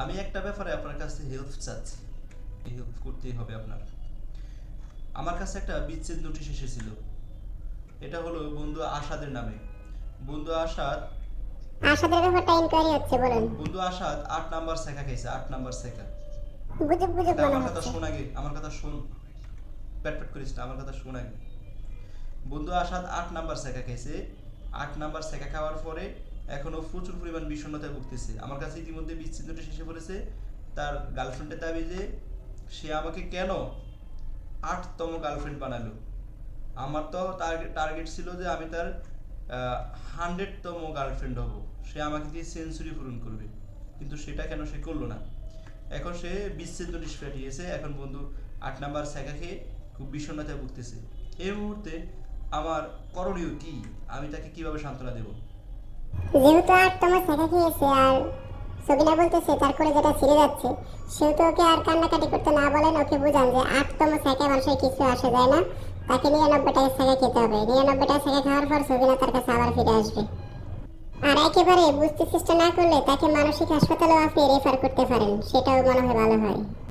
আমি একটা ব্যাপারে আপনার কাছে হেল্প চাচ্ছি। হেল্প করতেই হবে আপনার। আমার কাছে একটা বিচ্ছেদ নোটিশ এসেছিল। এটা হলো বন্ধু আসাদের নামে। বন্ধু আসাদ আশাদের ব্যাপারটা ইনকোয়ারি হচ্ছে বলুন। বন্ধু আসাদ আট নাম্বার শেখা খাইছে আট নাম্বার শেখা। গুজব গুজব আমার কথা শোন আগে আমার কথা শোন। প্যাট করিস না আমার কথা শোন আগে। বন্ধু আসাদ আট নাম্বার শেখা খাইছে। আট নাম্বার শেখা খাওয়ার পরে এখনও প্রচুর পরিমাণ বিষণ্ণতায় ভুগতেছে। আমার কাছে ইতিমধ্যে বিচ্ছিন্নটা শেষে পড়েছে তার গার্লফ্রেন্ডের দাবি যে, সে আমাকে কেন আটতম গার্লফ্রেন্ড বানালো? আমার তো টার্গেট টার্গেট ছিল যে আমি তার হান্ড্রেডতম গার্লফ্রেন্ড হব। সে আমাকে দিয়ে সেঞ্চুরি পূরণ করবে। কিন্তু সেটা কেন সে করল না? এখন সে বিচ্ছেদ নোটিশ পাঠিয়েছে। এখন বন্ধু, আট নাম্বার শেখা খেয়ে খুব বিষণ্ণতায় ভুগতেছে। এই মুহূর্তে আমার করণীয় কি? আমি তাকে কীভাবে সান্ত্বনা দেব? যেহেতু আটতম শেখা খেয়েছে আর সবিনা বলতেছে তার করে যেটা ছিঁড়ে যাচ্ছে, সেহেতু ওকে আর কান্নাকাটি করতে না বলেন, ওকে বুঝান যে আটতম শেখা মানুষের কিছু আসে যায় না। তাকে নিরানব্বইটা শেখা খেতে হবে। নিরানব্বইটা শেখা খাওয়ার পর সবিনা তার কাছে আবার ফিরে আসবে। আর একেবারে বুঝতে চেষ্টা না করলে তাকে মানসিক আপনি রেফার করতে পারেন, সেটাও মনে হয় ভালো হয়।